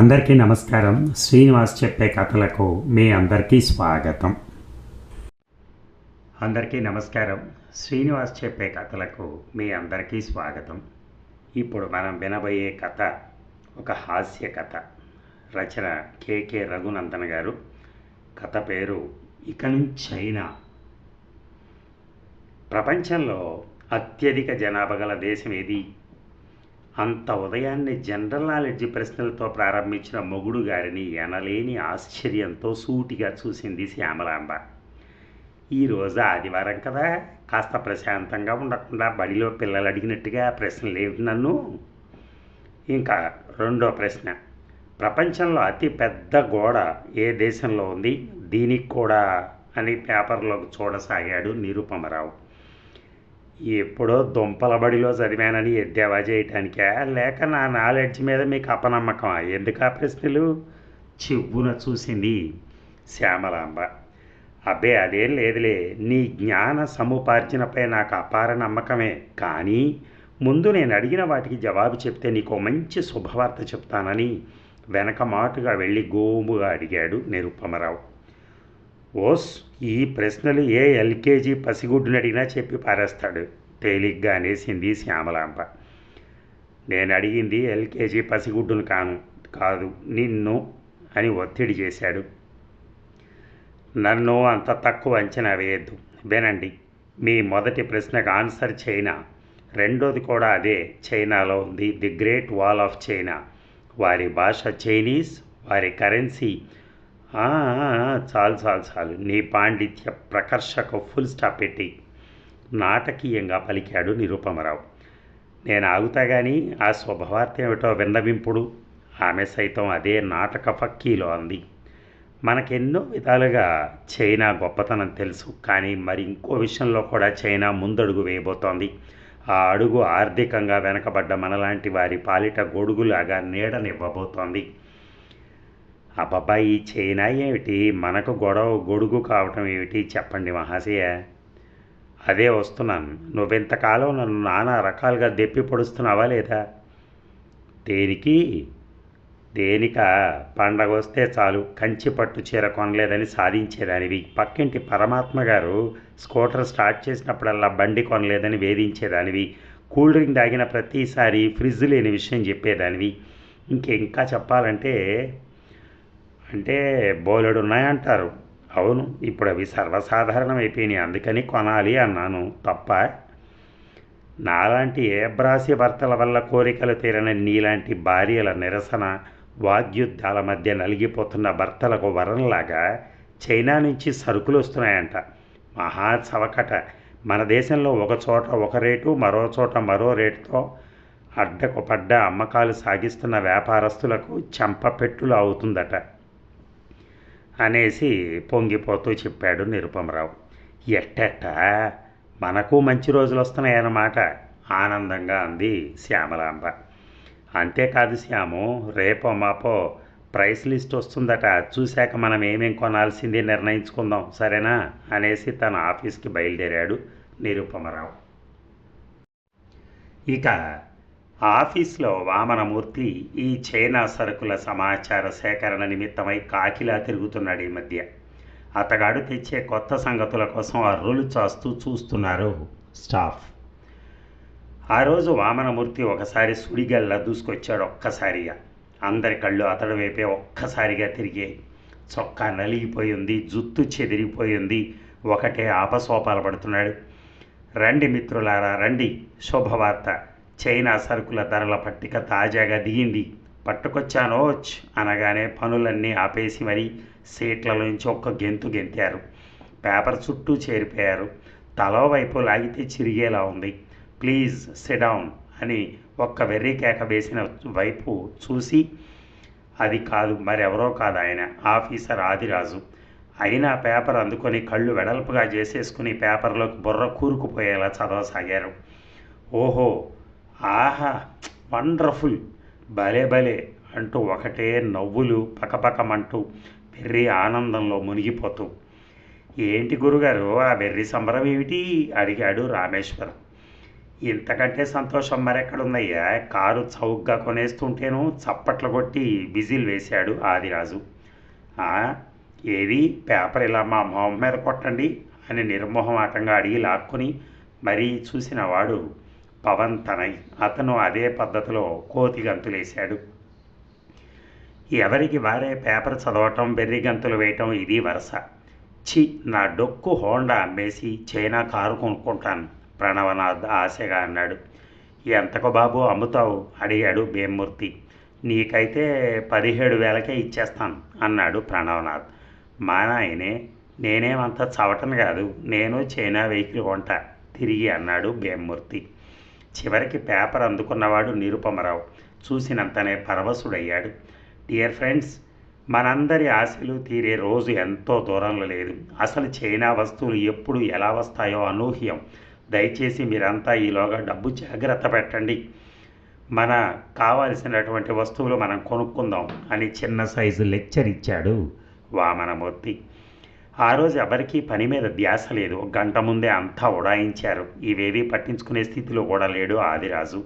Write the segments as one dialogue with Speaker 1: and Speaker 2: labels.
Speaker 1: అందరికీ నమస్కారం. శ్రీనివాస్ చెప్పే కథలకు మీ అందరికీ స్వాగతం. అందరికీ నమస్కారం. శ్రీనివాస్ చెప్పే కథలకు మీ అందరికీ స్వాగతం. ఇప్పుడు మనం వినబోయే కథ ఒక హాస్య కథ. రచన కేకే రఘునందన్ గారు. కథ పేరు ఇక నుంచైనా ప్రపంచంలో అత్యధిక జనాభా గల దేశం ఏది? అంత ఉదయాన్నే జనరల్ నాలెడ్జ్ ప్రశ్నలతో ప్రారంభించిన మొగుడు గారిని ఎనలేని ఆశ్చర్యంతో సూటిగా చూసింది శ్యామలాంబ. ఈరోజు ఆదివారం కదా కాస్త ప్రశాంతంగా ఉండకుండా బడిలో పిల్లలు అడిగినట్టుగా ప్రశ్నలు ఏమిటి నన్ను? ఇంకా రెండో ప్రశ్న. ప్రపంచంలో అతి పెద్ద గోడ ఏ దేశంలో ఉంది? దీనికి కూడా అని పేపర్లోకి చూడసాగాడు నిరుపమరావు. ఎప్పుడో దుంపల బడిలో చదివానని ఎద్దేవా చేయటానికా? లేక నా నాలెడ్జ్ మీద మీకు అపనమ్మకమా? ఎందుకు ఆ ప్రశ్నలు? చెవున చూసింది శ్యామలాంబ. అబ్బే అదేం లేదులే. నీ జ్ఞాన సముపార్జనపై నాకు అపార నమ్మకమే. కానీ ముందు నేను అడిగిన వాటికి జవాబు చెప్తే నీకు మంచి శుభవార్త చెప్తానని వెనక మాటుగా వెళ్ళి గోముగా అడిగాడు నిరుపమరావు. ఓస్ ఈ ప్రశ్నలు ఏ ఎల్కేజీ పసిగుడ్డుని అడిగినా చెప్పి పారేస్తాడు. తేలిగ్గా అనేసింది శ్యామలాంబ. నేను అడిగింది ఎల్కేజీ పసిగుడ్డును కాను కాదు నిన్ను అని ఒత్తిడి చేశాడు. నన్ను అంత తక్కువ అంచనా వేయద్దు. వినండి మీ మొదటి ప్రశ్నకు ఆన్సర్ చైనా. రెండోది కూడా అదే. చైనాలో ఉంది the great wall of China. వారి భాష చైనీస్ వారి కరెన్సీ చాలు చాలు చాలు. నీ పాండిత్య ప్రకర్షకు ఫుల్ స్టాప్ పెట్టి నాటకీయంగా పలికాడు నిరుపమరావు. నేను ఆగుతా కానీ ఆ శుభవార్త ఏమిటో విన్నవింపుడు ఆమె సైతం అదే నాటక ఫక్కీలో అంది. మనకెన్నో విధాలుగా చైనా గొప్పతనం తెలుసు కానీ మరి ఇంకో విషయంలో కూడా చైనా ముందడుగు వేయబోతోంది. ఆ అడుగు ఆర్థికంగా వెనకబడ్డ మనలాంటి వారి పాలిట గొడుగులాగా నీడనివ్వబోతోంది. అబ్బబ్బా ఈ చైనా ఏమిటి? మనకు గొడవ గొడుగు కావటం ఏమిటి? చెప్పండి మహాశయ. అదే వస్తున్నాను. నువ్వింతకాలం నన్ను నానా రకాలుగా దెప్పి పొడుస్తున్నావా లేదా? దేనికి? దేనిక? పండగ వస్తే చాలు. కంచి పట్టు చీర కొనలేదని సాధించేదానివి. పక్కింటి పరమాత్మ గారు స్కూటర్ స్టార్ట్ చేసినప్పుడల్లా బండి కొనలేదని వేధించేదానివి. కూల్ డ్రింక్ తాగిన ప్రతిసారి ఫ్రిడ్జ్ లేని విషయం చెప్పేదానివి. ఇంకా చెప్పాలంటే అంటే బోలెడు ఉన్నాయంటారు అవును ఇప్పుడు అవి సర్వసాధారణం అయిపోయినాయి అందుకని కొనాలి అన్నాను. తప్ప? నాలాంటి ఏబ్రాసి భర్తల వల్ల కోరికలు తీరని నీలాంటి భార్యల నిరసన వాగ్యుద్ధాల మధ్య నలిగిపోతున్న భర్తలకు వరంలాగా చైనా నుంచి సరుకులు వస్తున్నాయంట. మహా చవకట. మన దేశంలో ఒక చోట ఒక రేటు మరో చోట మరో రేటుతో అడ్డకు పడ్డ అమ్మకాలు సాగిస్తున్న వ్యాపారస్తులకు చెంపపెట్టులు అవుతుందట. అనేసి పొంగిపోతూ చెప్పాడు నిరుపమరావు. ఎట్టెట్ట మనకు మంచి రోజులు వస్తున్నాయన్నమాట ఆనందంగా అంది శ్యామలాంబ. అంతేకాదు శ్యాము రేపో మాపో ప్రైస్ లిస్ట్ వస్తుందట చూశాక మనం ఏమేం కొనాల్సింది నిర్ణయించుకుందాం సరేనా? అనేసి తన ఆఫీస్కి బయలుదేరాడు నిరుపమరావు. ఇక ఆఫీస్లో వామనమూర్తి ఈ చైనా సరుకుల సమాచార సేకరణ నిమిత్తమై కాకిలా తిరుగుతున్నాడు ఈ మధ్య. అతగాడు తెచ్చే కొత్త సంగతుల కోసం అర్రులు చాస్తూ చూస్తున్నారు స్టాఫ్. ఆ రోజు వామనమూర్తి ఒకసారి సుడిగల్లా దూసుకొచ్చాడు ఒక్కసారిగా. అందరి కళ్ళు అతడి వైపే ఒక్కసారిగా తిరిగాయి. చొక్కా నలిగిపోయింది జుత్తు చెదిరిపోయింది ఒకటే ఆపసోపాలు పడుతున్నాడు. రండి మిత్రులారా రండి. శుభవార్త. చైనా సరుకుల ధరల పట్టిక తాజాగా దిగింది. పట్టుకొచ్చానోచ్ అనగానే పనులన్నీ ఆపేసి మరీ సీట్ల నుంచి ఒక్క గెంతు గెంతారు. పేపర్ చుట్టూ చేరిపోయారు. తలో వైపు లాగితే చిరిగేలా ఉంది. ప్లీజ్ సిడౌన్ అని ఒక్క వెర్రి కేక వేసిన వైపు చూసి అది కాదు మరెవరో కాదు ఆయన ఆఫీసర్ ఆదిరాజు. అయినా పేపర్ అందుకొని కళ్ళు వెడల్పుగా చేసేసుకుని పేపర్లోకి బుర్ర కూరుకుపోయేలా చదవసాగారు. ఓహో ఆహా వండర్ఫుల్. భలే భలే అంటూ ఒకటే నవ్వులు పకపకమంటూ వెర్రి ఆనందంలో మునిగిపోతూ. ఏంటి గురుగారు ఆ వెర్రి సంబరం ఏమిటి? అడిగాడు రామేశ్వరం. ఇంతకంటే సంతోషం మరెక్కడుందయ్యా కారు చౌకగా కొనేస్తుంటేను చప్పట్లు కొట్టి బిజిల్ వేశాడు ఆదిరాజు. ఏది? పేపర్ ఇలా మా మొహం మీద కొట్టండి అని నిర్మోహమాటంగా అడిగి లాక్కుని మరీ చూసినవాడు పవన్ తనయ్ అతను అదే పద్ధతిలో కోతి గంతులేశాడు ఎవరికి వారే పేపర్ చదవటం బెర్రి గంతులు వేయటం ఇది వరస. చి నా డొక్కు హోండా అమ్మేసి చైనా కారు కొనుక్కుంటాను ప్రణవనాథ్ ఆశగా అన్నాడు. ఎంతకు బాబు అమ్ముతావు? అడిగాడు భీమ్మూర్తి. నీకైతే పదిహేడు వేలకే ఇచ్చేస్తాను అన్నాడు ప్రణవనాథ్. మా నాయనే నేనేమంత చవటను కాదు నేను చైనా వెహికల్ కొంటా తిరిగి అన్నాడు భీమ్మూర్తి. చివరికి పేపర్ అందుకున్నవాడు నిరుపమరావు. చూసినంతనే పరవశుడయ్యాడు. డియర్ ఫ్రెండ్స్ మనందరి ఆశలు తీరే రోజు ఎంతో దూరంలో లేదు. అసలు చైనా వస్తువులు ఎప్పుడు ఎలా వస్తాయో అనూహ్యం. దయచేసి మీరంతా ఈలోగా డబ్బు జాగ్రత్త పెట్టండి. మన కావలసినటువంటి వస్తువులు మనం కొనుక్కుందాం అని చిన్న సైజు లెక్చర్ ఇచ్చాడు వామనమూర్తి. ఆ రోజు ఎవరికీ పని మీద ధ్యాస లేదు. గంట ముందే అంతా ఉడాయించారు. ఇవేవీ పట్టించుకునే స్థితిలో కూడా లేడు ఆదిరాజు.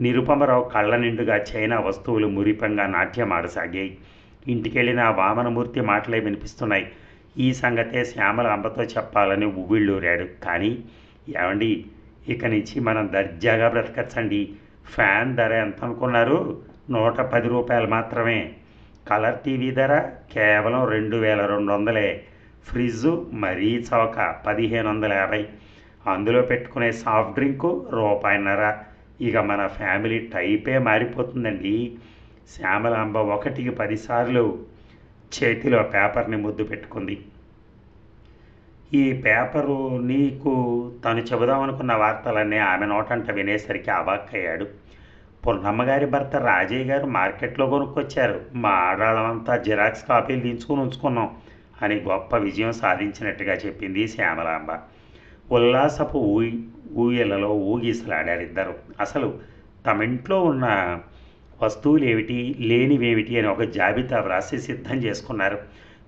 Speaker 1: నిరుపమరావు కళ్ళ నిండుగా చైనా వస్తువులు మురిపంగా నాట్యమాడసాగాయి ఇంటికెళ్ళిన వామనమూర్తి మాటలే వినిపిస్తున్నాయి. ఈ సంగతే శ్యామల అంబతో చెప్పాలని ఉవ్విళ్ళూరాడు. కానీ ఏమండి ఇక నుంచి మనం దర్జాగా బ్రతకచ్చండి. ఫ్యాన్ ధర ఎంత అనుకున్నారు నూట పది రూపాయలు మాత్రమే. కలర్ టీవీ ధర కేవలం రెండు వేల రెండు వందలే. ఫ్రిడ్జ్ మరీ చవక పదిహేను వందల యాభై. అందులో పెట్టుకునే సాఫ్ట్ డ్రింకు రూపాయిన్నర. ఇక మన ఫ్యామిలీ టైపే మారిపోతుందండి. శ్యామలాంబ ఒకటికి పదిసార్లు చేతిలో పేపర్ని ముద్దు పెట్టుకుంది. ఈ పేపరు నీకు తను చెబుదామనుకున్న వార్తలన్నీ ఆమె నోటంట వినేసరికి అవాక్కయ్యాడు. పొన్నమ్మగారి భర్త రాజయ్య గారు మార్కెట్లో కొనుక్కొచ్చారు. మా ఆడాళ్ళమంతా జిరాక్స్ కాపీలు దించుకుని ఉంచుకున్నాం. అని గొప్ప విజయం సాధించినట్టుగా చెప్పింది శ్యామలాంబ. ఉల్లాసపు ఊ ఊయలలో ఊగిసలాడారిద్దరు అసలు తమింట్లో ఉన్న వస్తువులు ఏమిటి లేనివేమిటి అని ఒక జాబితా వ్రాసి సిద్ధం చేసుకున్నారు.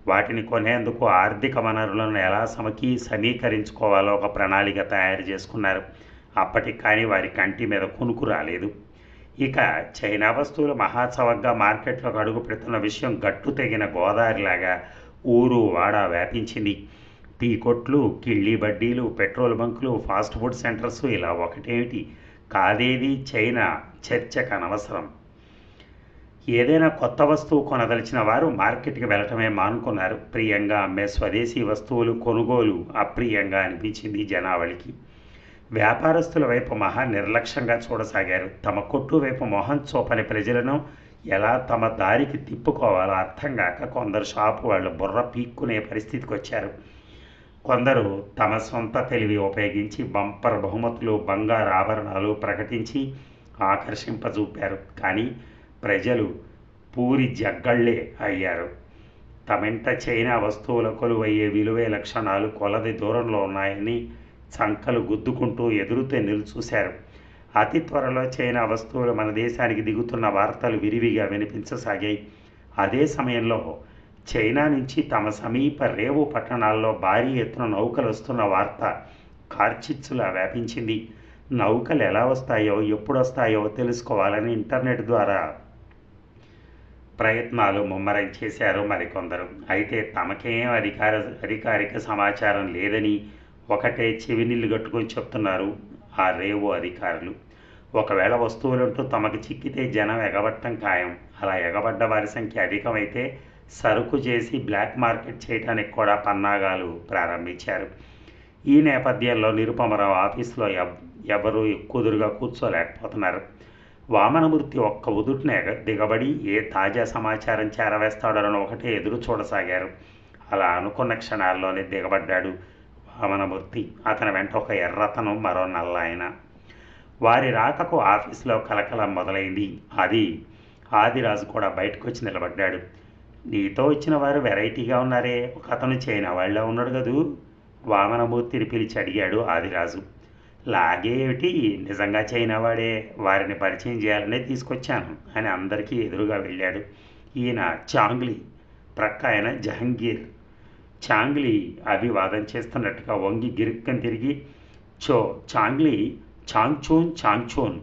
Speaker 1: వాటిని కొనేందుకు ఆర్థిక వనరులను ఎలా సమకీ సమీకరించుకోవాలో ఒక ప్రణాళిక తయారు చేసుకున్నారు. అప్పటికి కానీ వారి కంటి మీద కునుకు రాలేదు. ఇక చైనా వస్తువులు మహాసవగ్గా మార్కెట్లోకి అడుగు పెడుతున్న విషయం గట్టు తెగిన గోదావరిలాగా ఊరు వాడ వ్యాపించింది. టీ కొట్లు కిళ్ళీ బడ్డీలు పెట్రోల్ బంకులు ఫాస్ట్ ఫుడ్ సెంటర్స్ ఇలా ఒకటేమిటి? కాదేది చైనా చర్చ కనవసరం ఏదైనా కొత్త వస్తువు కొనదలిచిన వారు మార్కెట్కి వెళ్ళటమే మానుకున్నారు. ప్రియంగా అమ్మే స్వదేశీ వస్తువులు కొనుగోలు అప్రియంగా అనిపించింది జనావళికి. వ్యాపారస్తుల వైపు మహా నిర్లక్ష్యంగా చూడసాగారు. తమ కొట్టు వైపు మొహం చూపని ప్రజలను ఎలా తమ దారికి తిప్పుకోవాలో అర్థం కాక కొందరు షాపు వాళ్ళు బుర్ర పీక్కునే పరిస్థితికి వచ్చారు. కొందరు తమ సొంత తెలివి ఉపయోగించి బంపర్ బహుమతులు బంగారు ఆభరణాలు ప్రకటించి ఆకర్షింపజూపారు. కానీ ప్రజలు పూరి జగ్గళ్ళే అయ్యారు. తమెంట చైనా వస్తువుల కొలువయ్యే విలువే లక్షణాలు కొలది దూరంలో ఉన్నాయని చంకలు గుద్దుకుంటూ ఎదురుతే నిలుచూశారు. అతి త్వరలో చైనా వస్తువులు మన దేశానికి దిగుతున్న వార్తలు విరివిగా వినిపించసాగాయి. అదే సమయంలో చైనా నుంచి తమ సమీప రేవు పట్టణాల్లో భారీ ఎత్తున నౌకలు వస్తున్న వార్త కార్చిచ్చులా వ్యాపించింది. నౌకలు ఎలా వస్తాయో ఎప్పుడు వస్తాయో తెలుసుకోవాలని ఇంటర్నెట్ ద్వారా ప్రయత్నాలు ముమ్మరం చేశారు మరికొందరు. అయితే తమకేం అధికార అధికారిక సమాచారం లేదని ఒకటే చెవినీళ్ళు కట్టుకొని చెప్తున్నారు. ఆ రేవో అధికారులు. ఒకవేళ వస్తువులుంటూ తమకు చిక్కితే జనం ఎగబట్టం ఖాయం. అలా ఎగబడ్డ వారి సంఖ్య అధికమైతే సరుకు చేసి బ్లాక్ మార్కెట్ చేయడానికి కూడా పన్నాగాలు ప్రారంభించారు. ఈ నేపథ్యంలో నిరుపమరావు ఆఫీసులో ఎవ్ ఎక్కువదురుగా కుదురుగా కూర్చోలేకపోతున్నారు. వామనమూర్తి ఒక్క ఉదుటిన ఎగ దిగబడి ఏ తాజా సమాచారం చేరవేస్తాడోనని ఒకటే ఎదురు చూడసాగారు. అలా అనుకున్న క్షణాల్లోనే దిగబడ్డాడు వామనమూర్తి అతని వెంట ఒక ఎర్రతను మరో నల్ల ఆయన వారి రాకకు ఆఫీసులో కలకలం మొదలైంది. అది ఆదిరాజు కూడా బయటకు వచ్చి నిలబడ్డాడు. నీతో వచ్చిన వారు వెరైటీగా ఉన్నారే. ఒక అతను చైనా వాళ్ళ ఉన్నాడు కదూ? వామనమూర్తిని పిలిచి అడిగాడు ఆదిరాజు. లాగేమిటి నిజంగా చైనా వాడే. వారిని పరిచయం చేయాలనే తీసుకొచ్చాను అని అందరికీ ఎదురుగా వెళ్ళాడు. ఈయన చాంగ్లీ ప్రక్క ఆయన జహంగీర్. చాంగ్లీ అభివాదం చేస్తున్నట్టుగా వంగి గిరుక్కని తిరిగి చో చాంగ్లీ చాంగ్చూన్ చాంగ్చూన్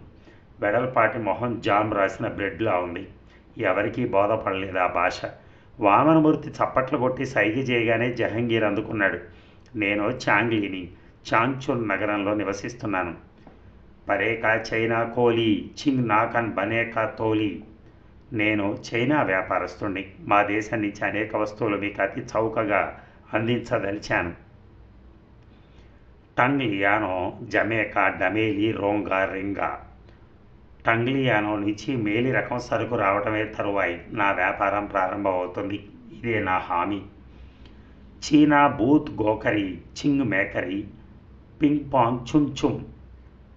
Speaker 1: వెడల్పాటి మొహం జామ్ రాసిన బ్రెడ్లా ఉంది. ఎవరికీ బోధపడలేదు ఆ భాష. వామనమూర్తి చప్పట్లు కొట్టి సైగ చేయగానే జహంగీర్ అందుకున్నాడు. నేను చాంగ్లీని చాంగ్చూన్ నగరంలో నివసిస్తున్నాను. పరేకా చైనా కోలీ చింగ్ నాకన్ బనేకా తోలీ. నేను చైనా వ్యాపారస్తుణ్ణి. మా దేశం నుంచి అనేక వస్తువులు మీకు అతి చౌకగా అందించదలిచాను. టంగ్లియానో జమేకా డమేలి రోంగా రింగా. టంగ్లియానో నుంచి మేలి రకం సరుకు రావడమే తరువాయి. నా వ్యాపారం ప్రారంభమవుతుంది. ఇదే నా హామీ. చీనా బూత్ గోకరి చింగ్ మేకరి పింగ్ పాంగ్ చుమ్ చుమ్.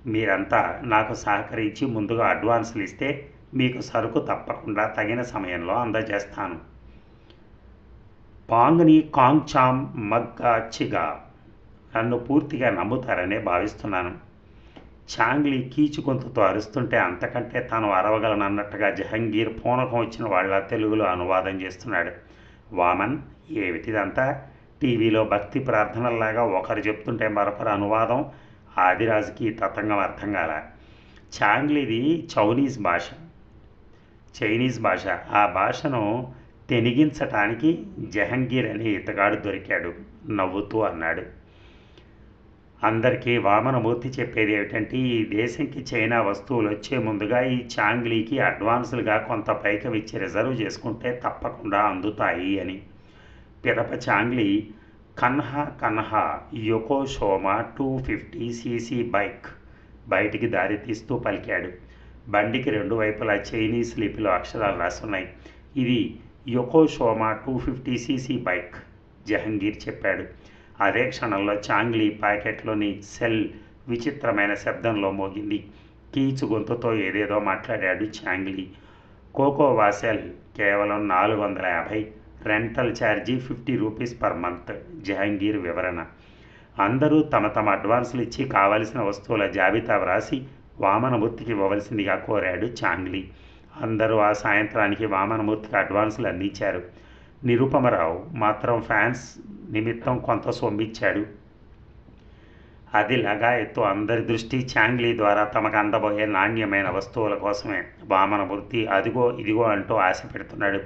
Speaker 1: మీరంతా నాకు సహకరించి ముందుగా అడ్వాన్సులు ఇస్తే మీకు సరుకు తప్పకుండా తగిన సమయంలో అందజేస్తాను. పాంగ్ని కాంగ్చామ్ మగ్గా చిగా. నన్ను పూర్తిగా నమ్ముతారనే భావిస్తున్నాను. చాంగ్లీ కీచు గొంతుతో అరుస్తుంటే అంతకంటే తాను అరవగలనన్నట్టుగా జహంగీర్ పూనకం వచ్చిన వాళ్ళ తెలుగులో అనువాదం చేస్తున్నాడు. వామన్ ఏమిటిదంతా టీవీలో భక్తి ప్రార్థనల్లాగా ఒకరు చెప్తుంటే మరొకరు అనువాదం? ఆదిరాజుకి తతంగం అర్థం కాల? చాంగ్లీది చౌనీస్ భాష. చైనీస్ భాష. ఆ భాషను తెనిగించటానికి జహంగీర్ అనే ఇతగాడు దొరికాడు నవ్వుతూ అన్నాడు. అందరికీ వామనమూర్తి చెప్పేది ఏమిటంటే ఈ దేశంకి చైనా వస్తువులు వచ్చే ముందుగా ఈ చాంగ్లీకి అడ్వాన్సులుగా కొంత పైకం ఇచ్చి రిజర్వ్ చేసుకుంటే తప్పకుండా అందుతాయి అని. పిదప చాంగ్లీ కన్హా కన్హా యొకోషోమా టూ ఫిఫ్టీ సీసీ బైక్ బయటికి దారి తీస్తూ పలికాడు. బండికి రెండు వైపులా చైనీస్ లిపిలో అక్షరాలు రాసున్నాయి. ఇది యొకోషోమా two fifty CC bike Jahangir చెప్పాడు. అదే క్షణంలో చాంగ్లీ ప్యాకెట్లోని సెల్ విచిత్రమైన శబ్దంలో మోగింది. కీచు గొంతుతో ఏదేదో మాట్లాడాడు చాంగ్లీ. కోకోవా సెల్ కేవలం నాలుగు వందల యాభై rental charge fifty rupees per month Jahangir వివరణ. అందరూ తమ తమ అడ్వాన్సులు ఇచ్చి కావలసిన వస్తువుల జాబితా వ్రాసి వామనమూర్తికి ఇవ్వవలసిందిగా కోరాడు చాంగ్లీ. అందరూ ఆ సాయంత్రానికి వామనమూర్తికి అడ్వాన్సులు అందించారు. నిరుపమరావు మాత్రం ఫ్యాన్స్ నిమిత్తం కొంత సొమ్మిచ్చాడు. అది లగాయత్తు అందరి దృష్టి చాంగ్లీ ద్వారా తమకు అందబోయే నాణ్యమైన వస్తువుల కోసమే. వామనమూర్తి అదిగో ఇదిగో అంటూ ఆశ పెడుతున్నాడు.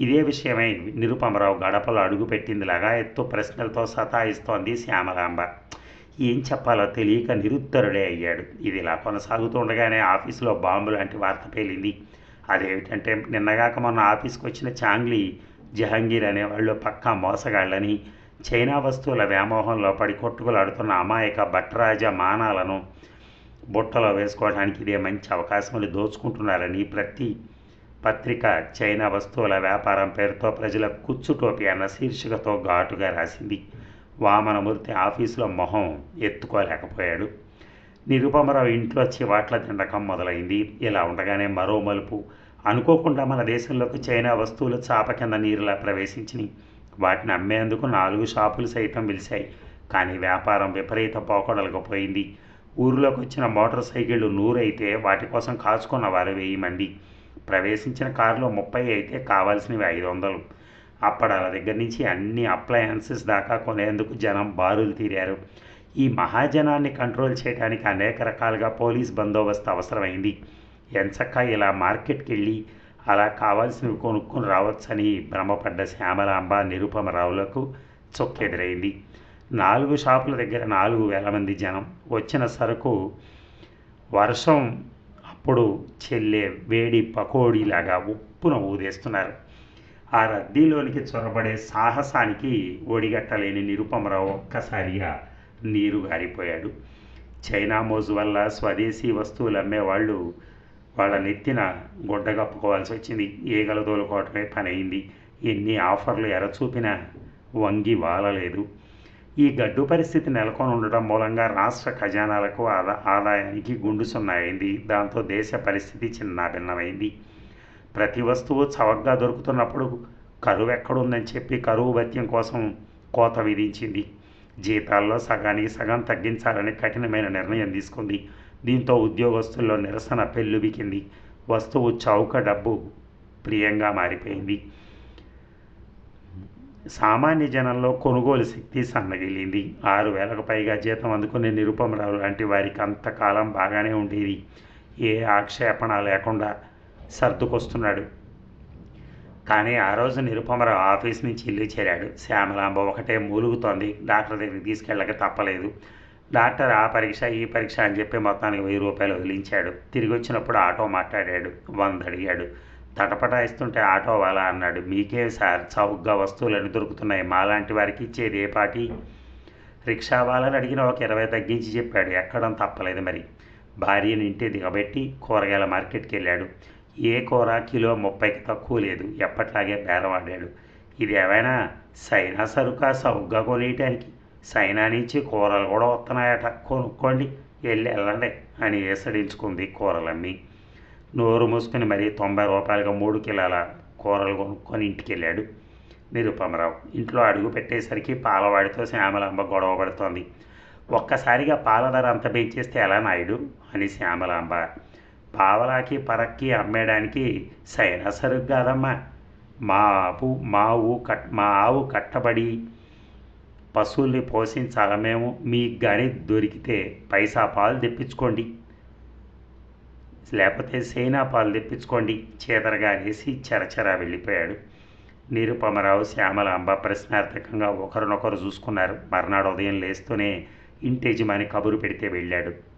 Speaker 1: ఇదే విషయమై నిరుపమరావు గడపలో అడుగుపెట్టింది లగాయత్తు ప్రశ్నలతో సతాయిస్తోంది శ్యామలాంబ. ఏం చెప్పాలో తెలియక నిరుత్తరుడే అయ్యాడు. ఇది ఇలా కొనసాగుతుండగానే ఆఫీసులో బాంబు లాంటి వార్త పేలింది. అదేమిటంటే నిన్నగాక మొన్న ఆఫీస్కి వచ్చిన చాంగ్లీ జహంగీర్ అనేవాళ్ళు పక్కా మోసగాళ్ళని. చైనా వస్తువుల వ్యామోహంలో పడి కొట్టుకులాడుతున్న అమాయక భట్టరాజ మానాలను బుట్టలో వేసుకోవడానికి ఇదే మంచి అవకాశములు దోచుకుంటున్నారని ప్రతి పత్రిక చైనా వస్తువుల వ్యాపారం పేరుతో ప్రజల కుచ్చుటోపి అన్న శీర్షికతో ఘాటుగా రాసింది. వామనమూర్తి ఆఫీసులో మొహం ఎత్తుకోలేకపోయాడు. నిరుపమరావు ఇంట్లో చివాట్ల తిండకం మొదలైంది. ఇలా ఉండగానే మరో మలుపు. అనుకోకుండా మన దేశంలోకి చైనా వస్తువులు చాప కింద నీరులా ప్రవేశించినాయి. వాటిని అమ్మేందుకు నాలుగు షాపులు సైతం పిలిచాయి కానీ వ్యాపారం విపరీత పోకడలకు పోయింది. ఊరిలోకి వచ్చిన మోటార్ సైకిళ్ళు నూరైతే వాటి కోసం కాచుకున్న వారు వెయ్యి మంది. ప్రవేశించిన కారులో ముప్పై అయితే కావాల్సినవి ఐదు వందలు. అప్పడాల దగ్గర నుంచి అన్ని అప్లయన్సెస్ దాకా కొనేందుకు జనం బారులు తీరారు. ఈ మహాజనాన్ని కంట్రోల్ చేయడానికి అనేక రకాలుగా పోలీస్ బందోబస్తు అవసరమైంది. ఎంచక్క ఇలా మార్కెట్కి వెళ్ళి అలా కావాల్సినవి కొనుక్కొని రావచ్చని భ్రమపడ్డ శ్యామలాంబ నిరుపమరావులకు చొక్కెదురైంది. నాలుగు షాపుల దగ్గర నాలుగు వేల మంది జనం వచ్చిన సరుకు వర్షం అప్పుడు చెల్లే వేడి పకోడీలాగా ఉప్పున ఊదేస్తున్నారు. ఆ రద్దీలోనికి చొరబడే సాహసానికి ఒడిగట్టలేని నిరుపమరావు ఒక్కసారిగా నీరు గారిపోయాడు. చైనా మోజు వల్ల స్వదేశీ వస్తువులు అమ్మేవాళ్ళు వాళ్ళ నెత్తిన గుడ్డ కప్పుకోవాల్సి వచ్చింది. ఈగలు తోలుకోవటమే పని అయింది ఎన్ని ఆఫర్లు ఎరచూపినా వంగి వాలలేదు. ఈ గడ్డు పరిస్థితి నెలకొని ఉండటం మూలంగా రాష్ట్ర ఖజానాలకు ఆదా ఆదాయానికి గుండు సున్నాయింది. దాంతో దేశ పరిస్థితి చిన్నాభిన్నమైంది. ప్రతి వస్తువు చవకగా దొరుకుతున్నప్పుడు కరువు ఎక్కడుందని చెప్పి కరువు భత్యం కోసం కోత విధించింది. జీతాల్లో సగానికి సగం తగ్గించాలని కఠినమైన నిర్ణయం తీసుకుంది. దీంతో ఉద్యోగస్తుల్లో నిరసన పెల్లుబికింది వస్తువు చౌక డబ్బు ప్రియంగా మారిపోయింది. సామాన్య జనంలో కొనుగోలు శక్తి సన్నగిల్లింది ఆరు వేలకు పైగా జీతం అందుకునే నిరుపమరావు లాంటి వారికి అంతకాలం బాగానే ఉండేది. ఏ ఆక్షేపణ లేకుండా సర్దుకొస్తున్నాడు. కానీ ఆ రోజు నిరుపమరావు ఆఫీస్ నుంచి ఇల్లు చేరాడు. శ్యామలాంబ ఒకటే మూలుగుతోంది. డాక్టర్ దగ్గరికి తీసుకెళ్ళక తప్పలేదు. డాక్టర్ ఆ పరీక్ష ఈ పరీక్ష అని చెప్పి మొత్తానికి వెయ్యి రూపాయలు వదిలించాడు. తిరిగి వచ్చినప్పుడు ఆటో మాట్లాడాడు. వంద అడిగాడు. తటపటాయిస్తుంటే ఆటో వాళ్ళ అన్నాడు. మీకే సార్ చౌకగా వస్తువులన్నీ దొరుకుతున్నాయి. మాలాంటి వారికి ఇచ్చేది ఏ పాటి? రిక్షా వాళ్ళని అడిగిన ఒక ఇరవై తగ్గించి చెప్పాడు. ఎక్కడం తప్పలేదు మరి. భార్యని ఇంటి దిగబెట్టి కూరగాయల మార్కెట్కి వెళ్ళాడు. ఏ కూర కిలో ముప్పైకి తక్కువ లేదు. ఎప్పట్లాగే బేరవాడాడు ఇది ఏమైనా సైనా సరుకా సౌగ్గా కొనేయటానికి? సైనా నుంచి కూరలు కూడా వస్తున్నాయట కొనుక్కోండి వెళ్ళి వెళ్ళండి అని ఏసడించుకుంది కూరలమ్మి. నోరు మూసుకుని మరీ తొంభై రూపాయలుగా మూడు కిలోల కూరలు కొనుక్కొని ఇంటికి వెళ్ళాడు నిరుపమరావు. ఇంట్లో అడుగు పెట్టేసరికి పాలవాడితో శ్యామలాంబ గొడవ పడుతోంది. ఒక్కసారిగా పాల ధర అంత పెంచేస్తే ఎలా నాయుడు? అని శ్యామలాంబ పావలాకి పరక్కి అమ్మేయడానికి సైనా సరుకు కాదమ్మా మా ఆవు మా ఆవు కట్ మా ఆవు కట్టబడి పశువుల్ని పోషించాల మేము? మీకు కానీ దొరికితే పైసా పాలు తెప్పించుకోండి. లేకపోతే సైనా పాలు తెప్పించుకోండి. చీదరగా అనేసి చెరచెర వెళ్ళిపోయాడు. నిరుపమరావు శ్యామలాంబ ప్రశ్నార్థకంగా ఒకరినొకరు చూసుకున్నారు. మర్నాడు ఉదయం లేస్తూనే ఇంటి యజమాని కబురు పెడితే వెళ్ళాడు.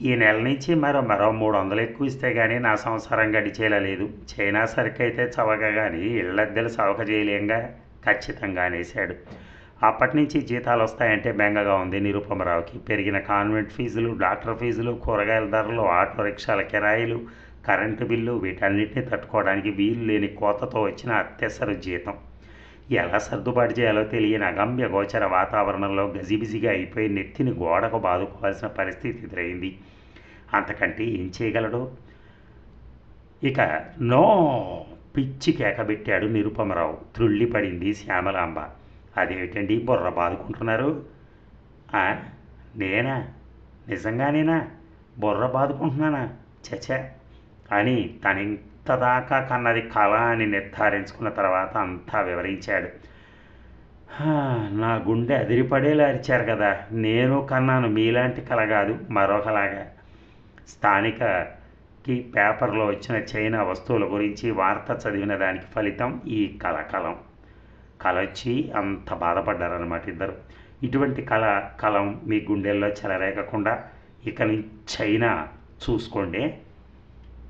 Speaker 1: ఈ నెల నుంచి మరో మరో మూడు వందలు ఎక్కువ ఇస్తే కానీ నా సంసారం గడిచేలా లేదు. చైనా సరికైతే చవక కానీ ఇళ్ళద్దెలు చవక చేయలేంగా ఖచ్చితంగా అనేశాడు. అప్పటి నుంచి జీతాలు వస్తాయంటే బెంగగా ఉంది నిరుపమరావుకి. పెరిగిన కాన్వెంట్ ఫీజులు డాక్టర్ ఫీజులు కూరగాయల ధరలు ఆటో రిక్షాల కిరాయిలు కరెంటు బిల్లు వీటన్నిటిని తట్టుకోవడానికి వీలు లేని కోతతో వచ్చిన అత్యవసర జీతం. ఎలా సర్దుబాటు చేయాలో తెలియని అగమ్య గోచర వాతావరణంలో గజిబిజిగా అయిపోయి నెత్తిని గోడకు బాదుకోవాల్సిన పరిస్థితి ఎదురైంది. అంతకంటే ఏం చేయగలడు? ఇక నో! పిచ్చి కేకబెట్టాడు నిరుపమరావు. త్రుళ్ళిపడింది శ్యామలాంబ. అదేమిటండి బుర్ర బాదుకుంటున్నారు? నేనా? నిజంగానేనా? బుర్ర బాదుకుంటున్నానా? చచ అని తన దాకా కన్నది కళ అని నిర్ధారించుకున్న తర్వాత అంతా వివరించాడు. నా గుండె అదిరిపడేలా అరిచారు కదా. నేను కన్నాను మీలాంటి కళ కాదు మరొకలాగా. స్థానికకి పేపర్లో వచ్చిన చైనా వస్తువుల గురించి వార్త చదివిన దానికి ఫలితం ఈ కలకలం కలొచ్చి అంత బాధపడ్డారనమాట ఇద్దరు. ఇటువంటి కళ కలం మీ గుండెల్లో చెలరేగకుండా ఇక నుంచి చైనా చూసుకోండి